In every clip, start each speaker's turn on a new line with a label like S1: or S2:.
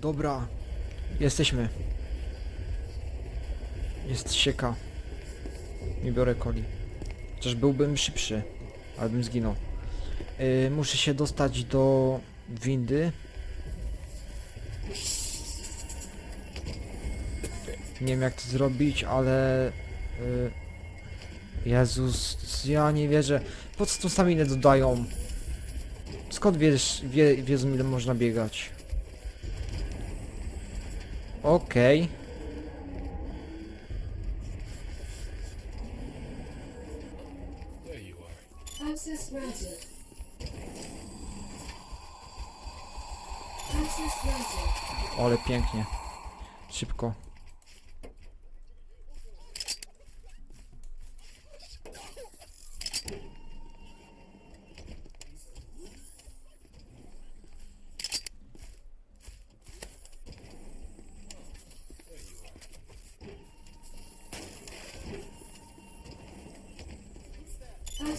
S1: Dobra. Jesteśmy. Jest sieka. Nie biorę coli. Chociaż byłbym szybszy, ale bym zginął. Yy, muszę się dostać do windy. Nie wiem jak to zrobić, ale... Yy, Jezus, ja nie wierzę. Po co tą staminę dodają? Skąd wiesz, wie, wiedzą ile można biegać? Okej.
S2: Access granted. Access granted.
S1: Ale pięknie. Szybko.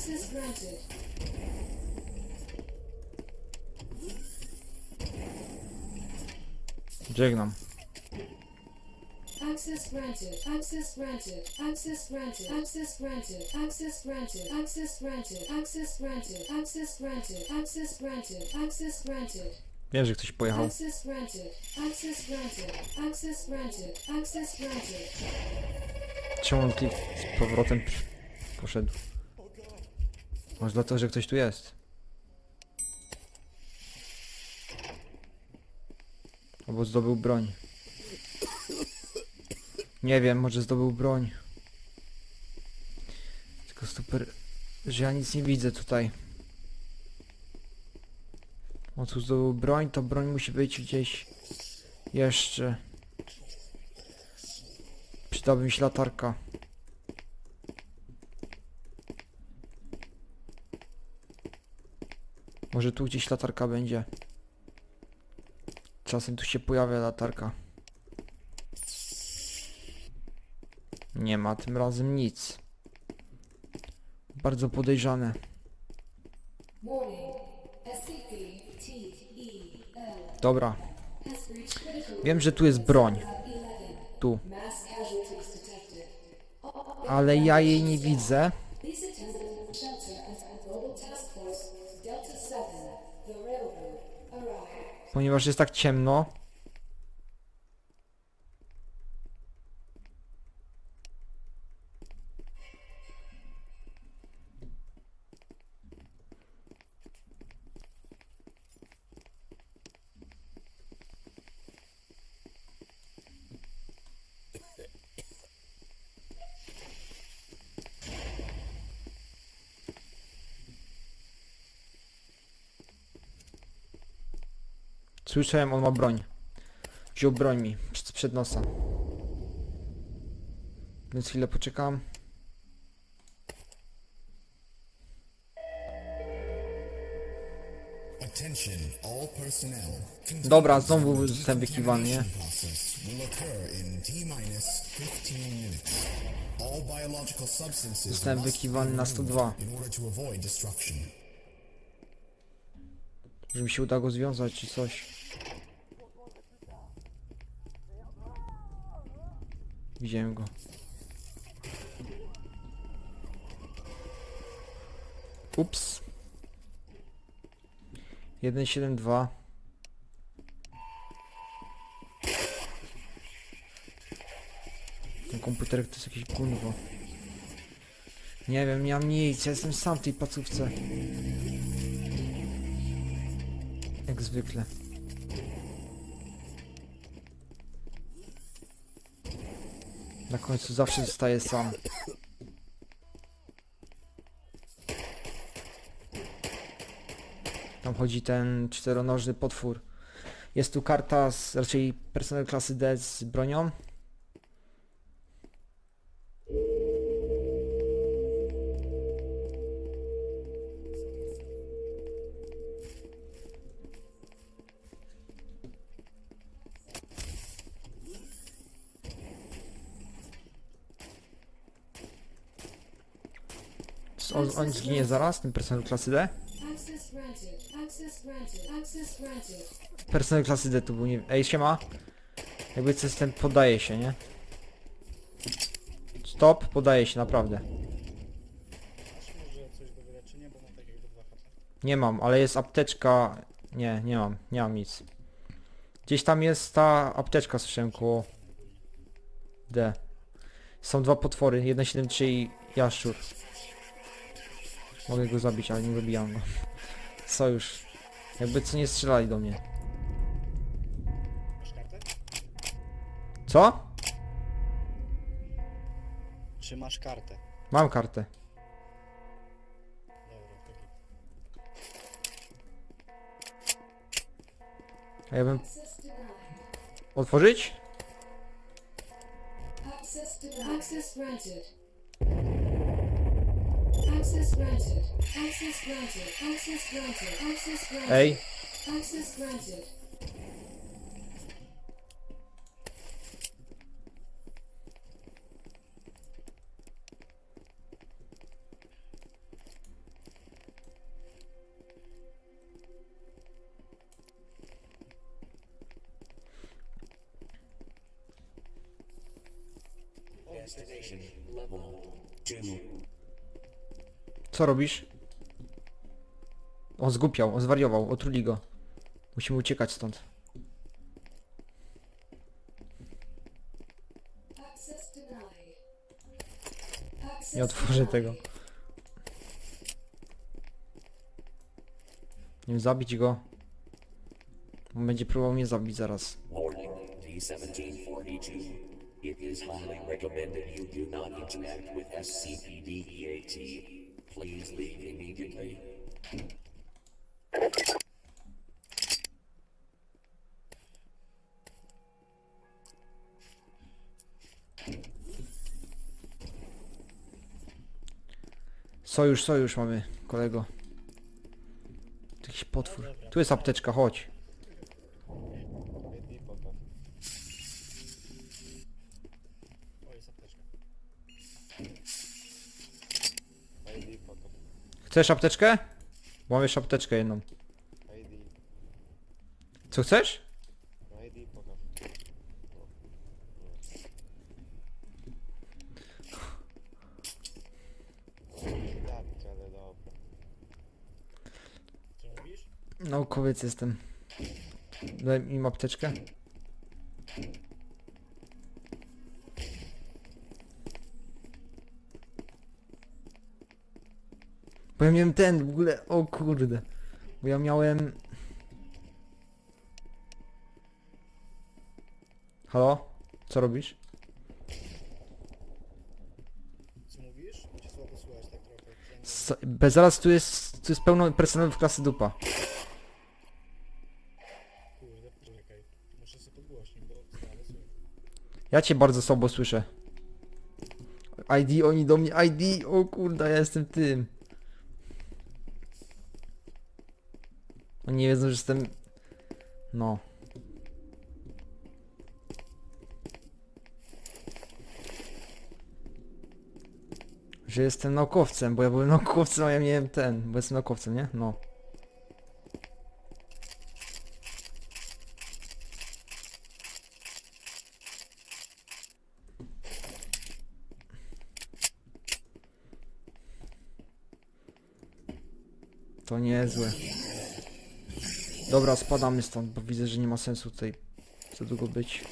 S2: Access granted.
S1: Żegnam.
S2: Access granted. Access granted. Access granted. Access granted. Access granted. Access granted. Access granted. Access granted. Access granted. Access granted.
S1: Wiem, że ktoś pojechał.
S2: Access granted. Access granted. Access granted. Access granted.
S1: Czemu on klik z powrotem poszedł? Może dlatego, że ktoś tu jest. Albo zdobył broń. Nie wiem, może zdobył broń. Tylko super, że ja nic nie widzę tutaj. O tu zdobył broń, to broń musi być gdzieś jeszcze. Przydałaby mi się latarka. Może tu gdzieś latarka będzie. Czasem tu się pojawia latarka. Nie ma tym razem nic. Bardzo podejrzane. Dobra, wiem, że tu jest broń.
S2: 11.
S1: Tu. Ale ja jej nie widzę. Ponieważ jest tak ciemno. Słyszałem, on ma broń. Wziął broń mi przed, przed nosa. Więc chwilę poczekam. Dobra, znowu zostałem wykiwany, nie?
S3: process will occur in T-minus 15 minutes. All biological substances
S1: Zostałem wykiwany na 102.
S3: in order to avoid destruction.
S1: Że mi się uda go związać czy coś. Widziałem go. Ups. 172. Ten komputer to jest jakieś gówno. Nie wiem, nie mam nic, ja jestem sam w tej pacówce. Jak zwykle. Na końcu zawsze zostaję sam. Tam chodzi ten czteronożny potwór. Jest tu karta z raczej personel klasy D z bronią. On, on zginie zaraz, ten personel klasy D. Personel klasy D tu był, nie... Ej, siema. Jakby co jestem, poddaje się, nie? Stop, podaje się, naprawdę.
S4: Masz może coś do wyleczenia, bo mam jakby 2 HP.
S1: Nie mam, ale jest apteczka... Nie, nie mam, nie mam nic. Gdzieś tam jest ta apteczka, słyszałem koło... D. Są dwa potwory, 173 i jaszczur. Mogę go zabić, ale nie zabijam go. Sojusz. Jakby co nie strzelali do mnie.
S4: Masz kartę?
S1: Co?
S4: Czy masz kartę?
S1: Mam kartę.
S4: Dobra, to git.
S1: A ja bym... Otworzyć?
S2: Access granted. Access granted. Access granted. Access granted. Access granted.
S1: Ej,
S2: Access granted.
S1: Co robisz? On zgupiał, on zwariował, otruli go. Musimy uciekać stąd. Nie otworzę tego. Nie zabić go. On będzie próbował mnie zabić zaraz.
S5: Warning, D1742. It is highly recommended you do not interact with SCP-DEAT. Please leave immediately.
S1: Sojusz, sojusz mamy, kolego. Jakiś potwór. Tu jest apteczka, chodź.
S4: ID pokaż. O, jest apteczka. ID pokaż.
S1: Chcesz apteczkę? Bo mam jeszcze apteczkę jedną.
S4: ID.
S1: Co chcesz?
S4: ID ale dobra. Co?
S1: Naukowiec jestem. Daj im apteczkę. Bo ja miałem ten w ogóle, o kurde. Bo ja miałem... Halo? Co robisz?
S4: Co mówisz? Bo cię słabo słychać tak trochę.
S1: S bez zaraz tu jest, tu jest pełno personelu w klasy dupa.
S4: Kurde, poczekaj. Muszę sobie podgłośnić, bo słabe słychać.
S1: Ja cię bardzo słabo słyszę. ID, oni do mnie, ID, o kurde, ja jestem tym. Oni nie wiedzą, że jestem... No. Że jestem naukowcem, bo ja byłem naukowcem, a ja miałem ten, bo jestem naukowcem, nie? No. To niezłe. Dobra, spadamy stąd, bo widzę, że nie ma sensu tutaj za długo być.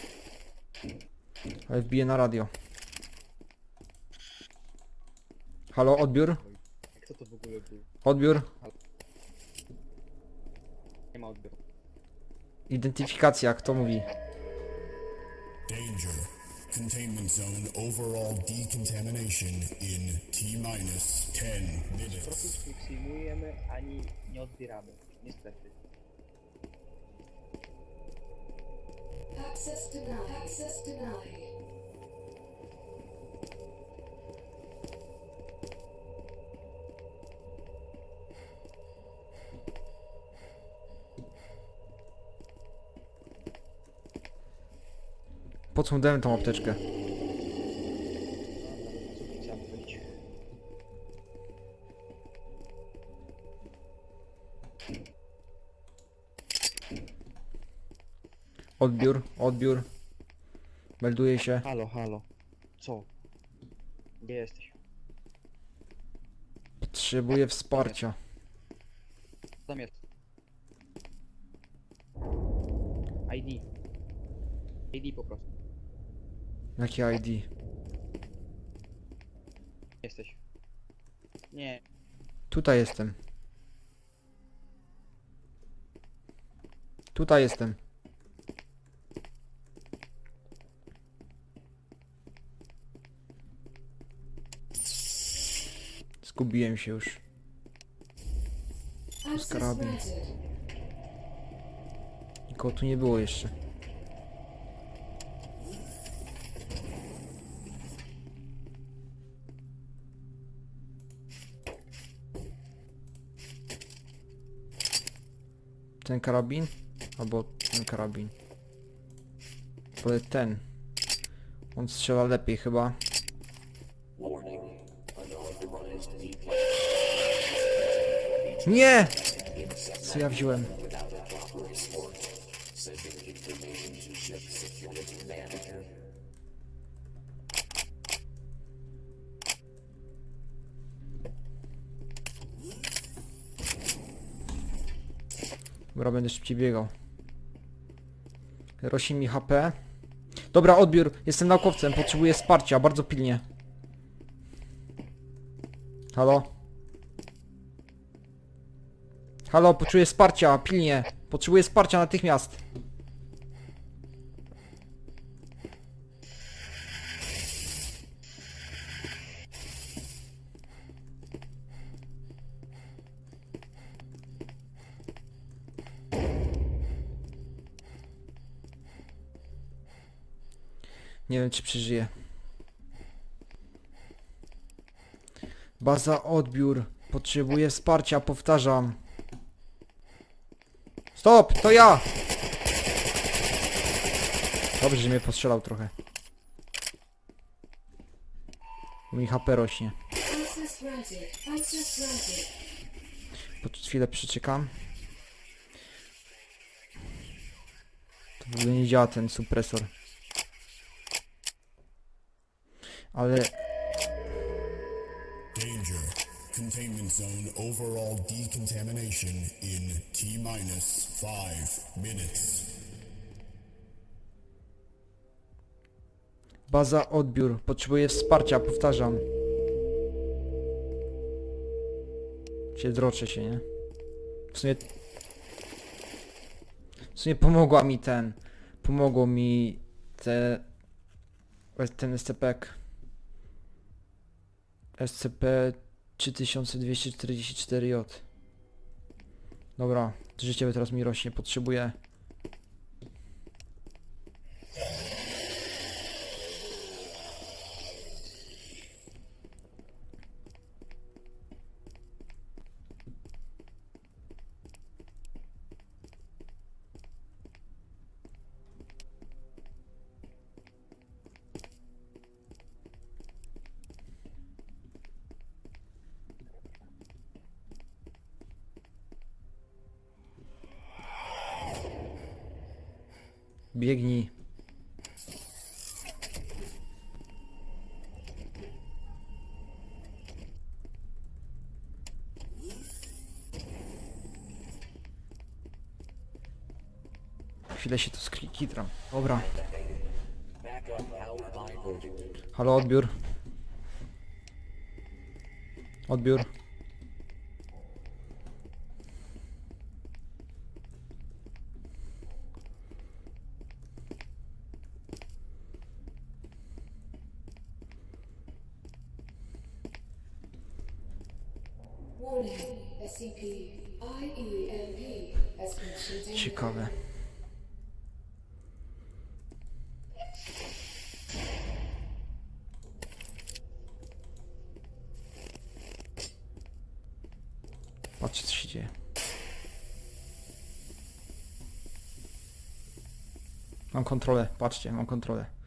S1: Ale wbiję na radio. Halo, odbiór?
S4: Kto to w ogóle był?
S1: Odbiór?
S4: Nie ma odbioru.
S1: Identyfikacja, kto mówi?
S3: Danger. Containment zone overall decontamination in T minus 10 minutes.
S6: Nie przyjmujemy ani nie odbieramy. Niestety.
S2: Access denied. Access denied.
S1: Po co mu dałem tą apteczkę? Odbiór, odbiór. Melduje się.
S6: Halo, halo. Co? Gdzie jesteś?
S1: Potrzebuję wsparcia.
S6: Co tam jest? ID. ID po prostu.
S1: Jakie ID?
S6: Jesteś. Nie.
S1: Tutaj jestem. Tutaj jestem. Zgubiłem się już.
S2: Access
S1: karabin. Nikogo tu nie było jeszcze. Ten karabin? Albo ten karabin. Ale ten. On strzela lepiej chyba. Nie! Co ja wziąłem? Dobra, będę szybciej biegał. Rośnie mi HP. Dobra, odbiór. Jestem naukowcem, potrzebuję wsparcia, bardzo pilnie. Halo? Halo, potrzebuję wsparcia, pilnie. Potrzebuję wsparcia natychmiast. Nie wiem, czy przeżyję. Baza odbiór. Potrzebuję wsparcia, powtarzam. Stop! To ja! Dobrze, że mnie postrzelał trochę. Mój HP rośnie. Po chwilę przeczekam. To w ogóle nie działa ten supresor. Ale
S3: zone overall decontamination in T minus five minutes.
S1: baza odbiór. Potrzebuję wsparcia, powtarzam. Się droczę się, nie? W sumie... W sumie pomogła mi ten... Pomogło mi te... Ten SCP. SCP 3244J. Dobra, życie teraz mi rośnie, potrzebuję... Biegnij. Chwilę się tu skitram. Dobra. Halo, odbiór. Odbiór. Ciekawe. Patrzcie co się dzieje. Mam kontrolę, patrzcie, mam kontrolę.